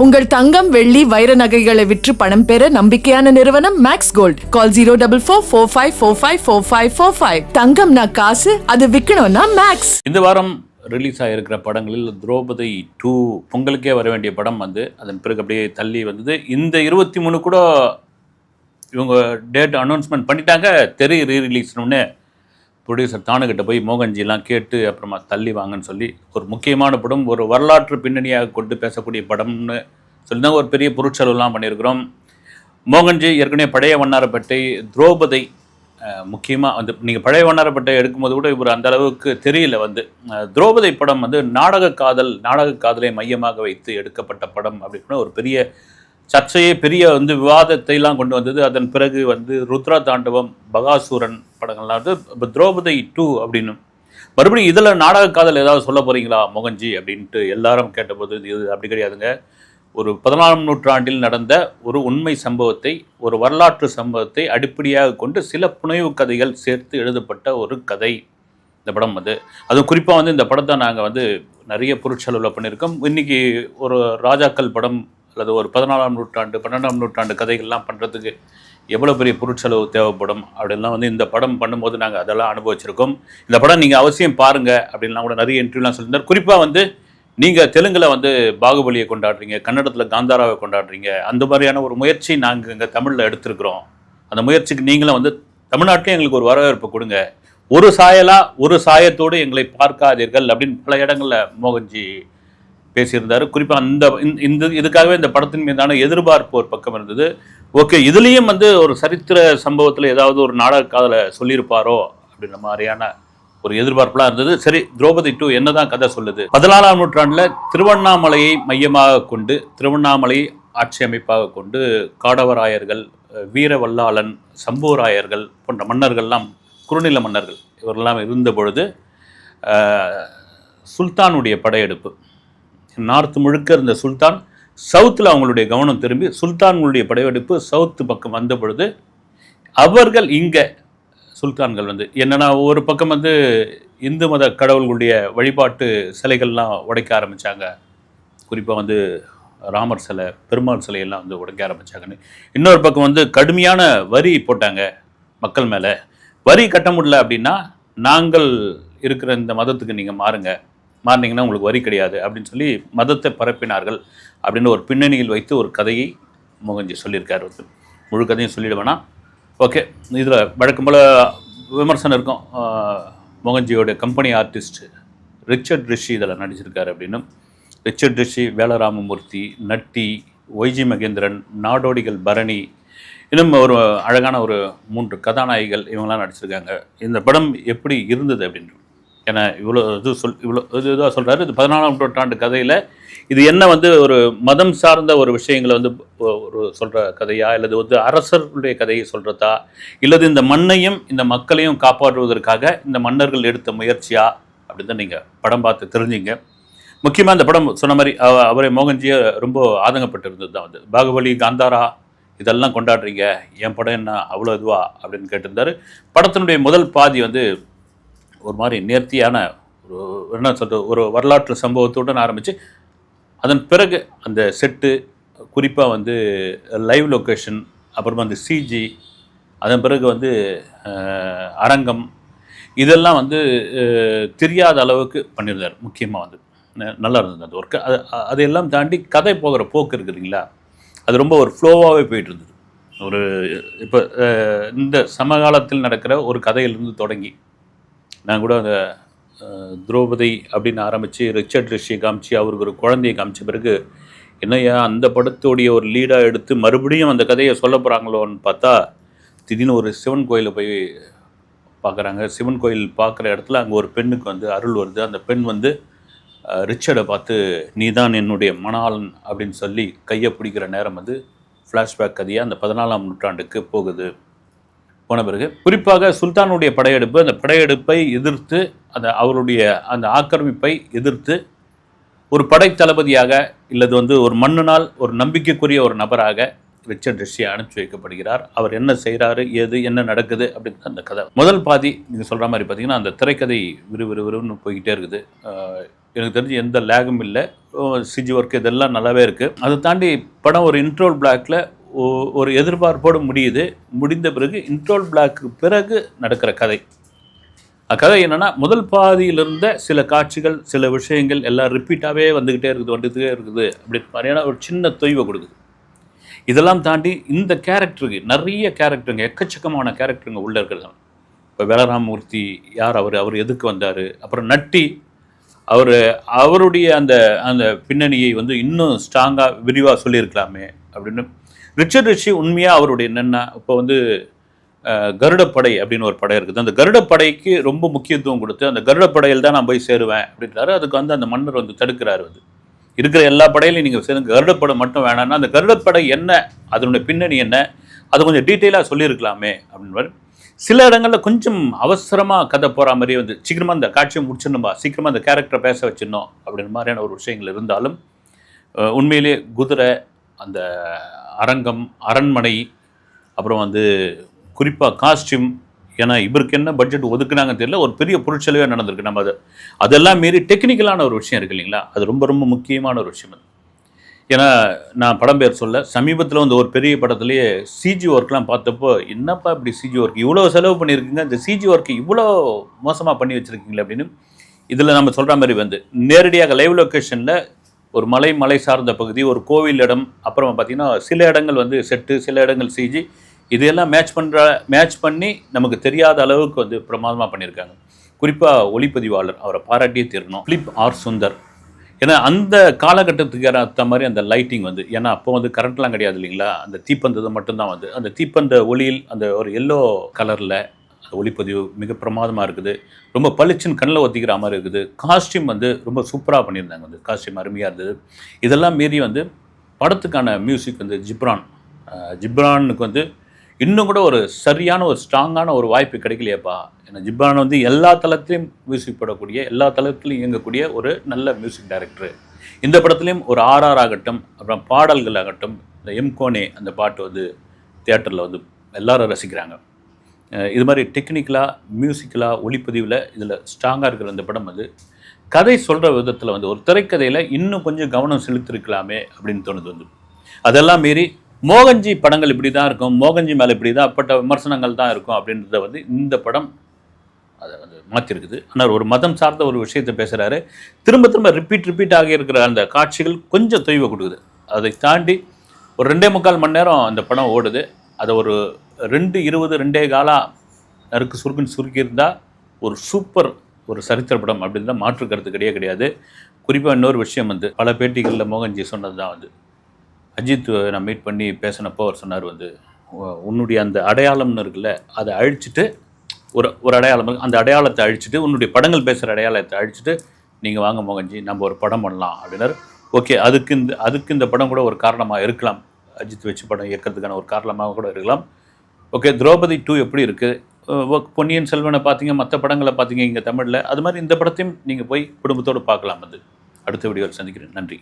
உங்கள் தங்கம் வெள்ளி வைர நகைகளை விற்று பணம் பெற நம்பிக்கையான நிறுவனம் Max Gold call zero double four four five four five four five four five தங்கம்னா காசு அது விற்கணும்னா மேக்ஸ் இந்த வாரம் ரிலீஸ் ஆகிருக்கிற படங்களில் திரௌபதி டூ பொங்கலுக்கே வர வேண்டிய படம் வந்து அதன் பிறகு அப்படியே தள்ளி வந்தது. இந்த இருபத்தி மூணு கூட இவங்க டேட் அனௌன்ஸ்மெண்ட் பண்ணிட்டாங்க தெரு ரீ ரிலீஸ்னு ப்ரொடியூசர் தானுக்கிட்ட போய் மோகன்ஜிலாம் கேட்டு அப்புறமா தள்ளி வாங்கன்னு சொல்லி ஒரு முக்கியமான படம் ஒரு வரலாற்று பின்னணியாக கொண்டு பேசக்கூடிய படம்னு சொல்லி தான் ஒரு பெரிய பொருட்செலவுலாம் பண்ணியிருக்கிறோம். மோகன்ஜி ஏற்கனவே பழைய வண்ணாரப்பேட்டை துரோபதி முக்கியமாக வந்து நீங்கள் பழைய வண்ணாரப்பேட்டை எடுக்கும்போது கூட இவர் அந்த அளவுக்கு தெரியல வந்து. துரோபதி படம் வந்து நாடக காதல் நாடக காதலை மையமாக வைத்து எடுக்கப்பட்ட படம் அப்படின்னு ஒரு பெரிய சர்ச்சையே பெரிய வந்து விவாதத்தை எல்லாம் கொண்டு வந்தது. அதன் பிறகு வந்து ருத்ரா தாண்டவம் பகாசூரன் படங்கள்லாம். வந்து இப்போ திரௌபதி டூ அப்படின்னு. மறுபடியும் இதில் நாடக காதல் ஏதாவது சொல்ல போகிறீங்களா மோகன்ஜி? அப்படின்ட்டு எல்லாரும் கேட்டபோது இது அப்படி கிடையாதுங்க. ஒரு பதினாலாம் நூற்றாண்டில் நடந்த ஒரு உண்மை சம்பவத்தை ஒரு வரலாற்று சம்பவத்தை அடிப்படையாக கொண்டு சில புனைவு கதைகள் சேர்த்து எழுதப்பட்ட ஒரு கதை. இந்த படம் வந்து. அதுவும் குறிப்பாக வந்து இந்த படத்தை நாங்கள் வந்து நிறைய பொருட்செலவில் பண்ணியிருக்கோம். இன்னைக்கு ஒரு ராஜாக்கள் படம் அல்லது ஒரு பதினாலாம் நூற்றாண்டு பன்னெண்டாம் நூற்றாண்டு கதைகள்லாம் பண்ணுறதுக்கு எவ்வளோ பெரிய பொருட்செலவு தேவைப்படும் அப்படின்லாம் வந்து இந்த படம் பண்ணும்போது நாங்கள் அதெல்லாம் அனுபவிச்சிருக்கோம். இந்த படம் நீங்கள் அவசியம் பாருங்கள் அப்படின்லாம் கூட நிறைய இன்டர்வியூலாம் சொல்லியிருந்தார். குறிப்பாக வந்து நீங்கள் தெலுங்கில் வந்து பாகுபலியை கொண்டாடுறீங்க கன்னடத்தில் காந்தாராவை கொண்டாடுறீங்க அந்த மாதிரியான ஒரு முயற்சி நாங்கள் இங்கே தமிழில் எடுத்திருக்கிறோம். அந்த முயற்சிக்கு நீங்களும் வந்து தமிழ்நாட்டிலையும் எங்களுக்கு ஒரு வரவேற்பு கொடுங்க. ஒரு சாயலாக ஒரு சாயத்தோடு எங்களை பார்க்காதீர்கள் அப்படின்னு பல இடங்களில் மோகன்ஜி பேசியிருந்தார். குறிப்பாக அந்த இந்த- இந்த இதுக்காகவே இந்த படத்தின் மீதான எதிர்பார்ப்பு ஒரு பக்கம் இருந்தது. ஓகே இதுலேயும் வந்து ஒரு சரித்திர சம்பவத்தில் ஏதாவது ஒரு நாடக காதலை சொல்லியிருப்பாரோ? அப்படின்ற மாதிரியான ஒரு எதிர்பார்ப்புலாம் இருந்தது. சரி திரௌபதி டூ என்னதான் கதை சொல்லுது? பதினாலாம் நூற்றாண்டில் திருவண்ணாமலையை மையமாக கொண்டு திருவண்ணாமலை ஆட்சி அமைப்பாக கொண்டு காடவராயர்கள் வீரவல்லாளன் சம்புவராயர்கள் போன்ற மன்னர்கள்லாம் குறுநில மன்னர்கள் இவரெல்லாம் இருந்த பொழுது சுல்தானுடைய படையெடுப்பு. நார்த் முழுக்க இருந்த சுல்தான் சவுத்தில் அவங்களுடைய கவனம் திரும்பி சுல்தான்களுடைய படையெடுப்பு சவுத்து பக்கம் வந்த பொழுது அவர்கள் இங்கே சுல்தான்கள் வந்து என்னன்னா ஒரு பக்கம் வந்து இந்து மத கடவுள்களுடைய வழிபாட்டு சிலைகள்லாம் உடைக்க ஆரம்பித்தாங்க குறிப்பாக வந்து ராமர் சிலை பெருமாள் சிலையெல்லாம் வந்து உடைக்க ஆரம்பித்தாங்கன்னு இன்னொரு பக்கம் வந்து கடுமையான வரி போட்டாங்க மக்கள் மேலே. வரி கட்ட முடியல அப்படின்னா நாங்கள் இருக்கிற இந்த மதத்துக்கு நீங்கள் மாறுங்க. மாறினீங்கன்னா உங்களுக்கு வரி கிடையாது அப்படின்னு சொல்லி மதத்தை பரப்பினார்கள் அப்படின்னு ஒரு பின்னணியில் வைத்து ஒரு கதையை முகஞ்சி சொல்லியிருக்காரு. வந்து முழு கதையும் சொல்லிட ஓகே இதில் வழக்கம் போல் விமர்சனம் இருக்கும். முகஞ்சியோட கம்பெனி ஆர்டிஸ்ட் ரிச்சர்ட் ரிஷி இதில் நடிச்சிருக்காரு அப்படின்னு ரிச்சர்ட் ரிஷி வேலராமமூர்த்தி நட்டி ஒய்ஜி மகேந்திரன் நாடோடிகள் பரணி இன்னும் ஒரு அழகான ஒரு மூன்று கதாநாயகிகள் இவங்களாம் நடிச்சிருக்காங்க. இந்த படம் எப்படி இருந்தது அப்படின்னு என இவ்வளோ இது சொல் இவ்வளோ இது இதாக சொல்கிறாரு இது பதினாலாம் நூற்றாண்டு கதையில் இது என்ன வந்து ஒரு மதம் சார்ந்த ஒரு விஷயங்களை வந்து ஒரு சொல்கிற கதையா இல்லது வந்து அரசர்களுடைய கதையை சொல்கிறதா இல்லது இந்த மண்ணையும் இந்த மக்களையும் காப்பாற்றுவதற்காக இந்த மன்னர்கள் எடுத்த முயற்சியா? அப்படின்னு தான் நீங்கள் படம் பார்த்து தெரிஞ்சிங்க. முக்கியமாக இந்த படம் சொன்ன மாதிரி அவ- அவரை மோகன்ஜியை ரொம்ப ஆதங்கப்பட்டு இருந்தது தான் வந்து. பாகுபலி காந்தாரா இதெல்லாம் கொண்டாடுறீங்க. என் படம் என்ன அவ்வளோ இதுவா? அப்படின்னு கேட்டிருந்தாரு. படத்தினுடைய முதல் பாதி வந்து ஒரு மாதிரி நேர்த்தியான ஒரு என்ன சொல்கிறது ஒரு வரலாற்று சம்பவத்துடன் ஆரம்பித்து அதன் பிறகு அந்த செட்டு குறிப்பாக வந்து லைவ் லொக்கேஷன் அப்புறமா அந்த சிஜி அதன் பிறகு வந்து அரங்கம் இதெல்லாம் வந்து தெரியாத அளவுக்கு பண்ணியிருந்தார் முக்கியமாக வந்து. ந- நல்லா இருந்தது அந்த ஒர்க்கு அது அதையெல்லாம் தாண்டி கதை போகிற போக்கு இருக்குது இல்லைங்களா? அது ரொம்ப ஒரு ஃப்ளோவாகவே போயிட்டு இருந்தது ஒரு இப்போ இந்த சமகாலத்தில் நடக்கிற ஒரு கதையிலிருந்து தொடங்கி நான் கூட அந்த துரோபதி அப்படின்னு ஆரம்பித்து ரிச்சர்ட் ரிஷியை காமிச்சு அவருக்கு ஒரு குழந்தையை காமிச்ச பிறகு என்னையா அந்த படத்தோடைய ஒரு லீடாக எடுத்து மறுபடியும் அந்த கதையை சொல்ல போகிறாங்களோன்னு பார்த்தா திடீர்னு ஒரு சிவன் கோயிலை போய் பார்க்குறாங்க. சிவன் கோயில் பார்க்குற இடத்துல அங்கே ஒரு பெண்ணுக்கு வந்து அருள் வருது. அந்த பெண் வந்து ரிச்சர்டை பார்த்து நீ தான் என்னுடைய மணாளன் அப்படின்னு சொல்லி கையை பிடிக்கிற நேரம் வந்து ஃப்ளாஷ்பேக் கதையாக அந்த பதினாலாம் நூற்றாண்டுக்கு போகுது. போன பிறகு. குறிப்பாக சுல்தானுடைய படையெடுப்பு அந்த படையெடுப்பை எதிர்த்து அந்த அவருடைய அந்த ஆக்கிரமிப்பை எதிர்த்து ஒரு படை தளபதியாக இல்லது வந்து ஒரு மண்ணினால் ஒரு நம்பிக்கைக்குரிய ஒரு நபராக ரிச்சர்ட் ரிஷி அனுப்பிச்சு வைக்கப்படுகிறார். அவர் என்ன செய்கிறாரு ஏது என்ன நடக்குது அப்படின்னு அந்த கதை. முதல் பாதி நீங்கள் சொல்கிற மாதிரி பார்த்தீங்கன்னா அந்த திரைக்கதை விறுவிறுவிறுன்னு போய்கிட்டே இருக்குது. எனக்கு தெரிஞ்சு எந்த லேகும் இல்லை. சிஜி ஒர்க் இதெல்லாம் நல்லாவே இருக்குது அதை தாண்டி படம் ஒரு இன்ட்ரோல் பிளாக்ல ஒரு எதிர்பார்ப்போடு முடியுது. முடிந்த பிறகு இன்ட்ரோல் பிளாக்கு பிறகு நடக்கிற கதை. கதை என்னென்னா முதல் பாதியில் இருந்த சில காட்சிகள் சில விஷயங்கள் எல்லாம் ரிப்பீட்டாகவே வந்துக்கிட்டே இருக்குது வந்துக்கிட்டே இருக்குது அப்படி மாதிரியான ஒரு சின்ன தொய்வை கொடுக்குது. இதெல்லாம் தாண்டி இந்த கேரக்டருக்கு நிறைய கேரக்டருங்க எக்கச்சக்கமான கேரக்டருங்க உள்ளே இருக்கிறது இப்போ வேலராமூர்த்தி யார் அவர் அவர் எதுக்கு வந்தார்? அப்புறம் நட்டி அவர் அவருடைய அந்த அந்த பின்னணியை வந்து இன்னும் ஸ்ட்ராங்காக விரிவாக சொல்லியிருக்கலாமே அப்படின்னு ரிச்சர்ட் ரிஷி உண்மையாக அவருடைய என்னென்ன இப்போ வந்து கருடப்படை அப்படின்னு ஒரு படை இருக்குது. அந்த கருடப்படைக்கு ரொம்ப முக்கியத்துவம் கொடுத்து அந்த கருடப்படையில் தான் நான் போய் சேருவேன் அப்படின்றாரு. அதுக்கு வந்து அந்த மன்னர் வந்து தடுக்கிறாரு வந்து. இருக்கிற எல்லா படையிலையும் நீங்கள் சேர்ந்து கருடப்படை மட்டும் வேணாம்னா அந்த கருடப்படை என்ன? அதனுடைய பின்னணி என்ன? அது கொஞ்சம் டீட்டெயிலாக சொல்லியிருக்கலாமே அப்படின்னு சில இடங்களில் கொஞ்சம் அவசரமாக கதை போகிற மாதிரியே வந்து சீக்கிரமாக அந்த காட்சியை முடிச்சிடணும்பா சீக்கிரமாக அந்த கேரக்டரை பேச வச்சிடணும் அப்படின்ற மாதிரியான ஒரு விஷயங்கள் இருந்தாலும் உண்மையிலேயே உண்மையிலே குதிரை அந்த அரங்கம் அரண்மனை அப்புறம் வந்து குறிப்பாக காஸ்டியூம் ஏன்னா இவருக்கு என்ன பட்ஜெட் ஒதுக்குனாங்கன்னு தெரியல ஒரு பெரிய பொருட்செலவே நடந்திருக்கு. நம்ம அது அதெல்லாம் மீறி டெக்னிக்கலான ஒரு விஷயம் இருக்கு இல்லைங்களா? அது ரொம்ப ரொம்ப முக்கியமான ஒரு விஷயம் அது. ஏன்னா நான் படம் பேர் சொல்ல சமீபத்தில் வந்து ஒரு பெரிய படத்துலேயே சிஜி ஒர்க்லாம் பார்த்தப்போ என்னப்பா இப்படி சிஜி ஒர்க் இவ்வளோ செலவு பண்ணியிருக்கீங்க இந்த சிஜி ஒர்க் இவ்வளோ மோசமாக பண்ணி வச்சுருக்கீங்களே அப்படின்னு இதில் நம்ம சொல்கிற மாதிரி வந்து நேரடியாக லைவ் லொக்கேஷனில் ஒரு மலை மலை சார்ந்த பகுதி ஒரு கோவில் இடம் அப்புறம் பார்த்தீங்கன்னா சில இடங்கள் வந்து செட்டு சில இடங்கள் சிஜி இதையெல்லாம் மேட்ச் பண்ணுற மேட்ச் பண்ணி நமக்கு தெரியாத அளவுக்கு வந்து பிரமாதமாக பண்ணியிருக்காங்க. குறிப்பாக ஒளிப்பதிவாளர் அவரை பாராட்டியே தீரணும். ஃபிலிப் ஆர் சுந்தர் ஏன்னா அந்த காலகட்டத்துக்கு ஏற்ற மாதிரி அந்த லைட்டிங் வந்து ஏன்னா அப்போ வந்து கரண்ட்லாம் கிடையாது இல்லைங்களா? அந்த தீப்பந்தது மட்டும்தான் வந்து அந்த தீப்பந்த ஒளியில் அந்த ஒரு எல்லோ கலரில் ஒளிப்பதிவு மிக பிரமாதமாக இருக்குது. ரொம்ப பளிச்சின் கண்ணில் ஒத்திக்கிற மாதிரி இருக்குது. காஸ்டியூம் வந்து ரொம்ப சூப்பராக பண்ணியிருந்தாங்க. வந்து காஸ்டியூம் அருமையாக இருந்தது. இதெல்லாம் மீறி வந்து படத்துக்கான மியூசிக் வந்து ஜிப்ரான். ஜிப்ரானுக்கு வந்து இன்னும் கூட ஒரு சரியான ஒரு ஸ்ட்ராங்கான ஒரு வாய்ப்பு கிடைக்கலையேப்பா. ஏன்னா ஜிப்ரான் வந்து எல்லா தளத்திலையும் மியூசிக் போடக்கூடிய எல்லா தளத்திலையும் இயங்கக்கூடிய ஒரு நல்ல மியூசிக் டைரக்டர் இந்த படத்துலையும் ஒரு ஆர்ஆர் ஆகட்டும் அப்புறம் பாடல்கள் ஆகட்டும் இந்த எம்கோனே அந்த பாட்டு வந்து தியேட்டரில் வந்து எல்லாரும் ரசிக்கிறாங்க. இது மாதிரி டெக்னிக்கலாக மியூசிக்கலாக ஒளிப்பதிவில் இதில் ஸ்ட்ராங்காக இருக்கிற அந்த படம் வந்து கதை சொல்கிற விதத்தில் வந்து ஒரு திரைக்கதையில் இன்னும் கொஞ்சம் கவனம் செலுத்திருக்கலாமே அப்படின்னு தோணுது வந்து. அதெல்லாம் மீறி மோகன்ஜி படங்கள் இப்படி தான் இருக்கும் மோகன்ஜி மேலே இப்படி தான் அப்பட்ட விமர்சனங்கள் தான் இருக்கும் அப்படின்றத வந்து இந்த படம் அதை வந்து மாற்றிருக்குது ஆனால் ஒரு மதம் சார்ந்த ஒரு விஷயத்தை பேசுகிறாரு திரும்ப திரும்ப ரிப்பீட் ரிப்பீட் ஆகியிருக்கிற அந்த காட்சிகள் கொஞ்சம் தொய்வை கொடுக்குது. அதை தாண்டி ஒரு ரெண்டே முக்கால் மணி நேரம் அந்த படம் ஓடுது. அதை ஒரு ரெண்டு இருபது ரெண்டே காலா நறுக்கு சுருக்குன்னு சுருக்கியிருந்தால் ஒரு சூப்பர் ஒரு சரித்திர படம் அப்படின்னு தான் மாற்று கருத்து கிடையாது கிடையாது. குறிப்பாக இன்னொரு விஷயம் வந்து பல பேட்டிகளில் மோகன்ஜி சொன்னது தான் வந்து. அஜித் நான் மீட் பண்ணி பேசினப்போ அவர் சொன்னார் வந்து உன்னுடைய அந்த அடையாளம்னு இருக்குல்ல அதை அழிச்சிட்டு ஒரு ஒரு அடையாளம் அந்த அடையாளத்தை அழிச்சிட்டு உன்னுடைய படங்கள் பேசுகிற அடையாளத்தை அழிச்சிட்டு நீங்கள் வாங்க மோகன்ஜி நம்ம ஒரு படம் பண்ணலாம் அப்படின்னாரு. ஓகே அதுக்கு இந்த அதுக்கு இந்த படம் கூட ஒரு காரணமாக இருக்கலாம். அஜித் வச்சு படம் இயக்கிறதுக்கான ஒரு காரணமாக கூட இருக்கலாம். ஓகே திரௌபதி டூ எப்படி இருக்குது uh, பொன்னியின் செல்வனை பார்த்தீங்க மற்ற படங்களை பார்த்தீங்க இங்கே தமிழில். அது மாதிரி இந்த படத்தையும் நீங்கள் போய் குடும்பத்தோடு பார்க்கலாம் வந்து அடுத்த வீடியோவில் சந்திக்கிறேன். நன்றி.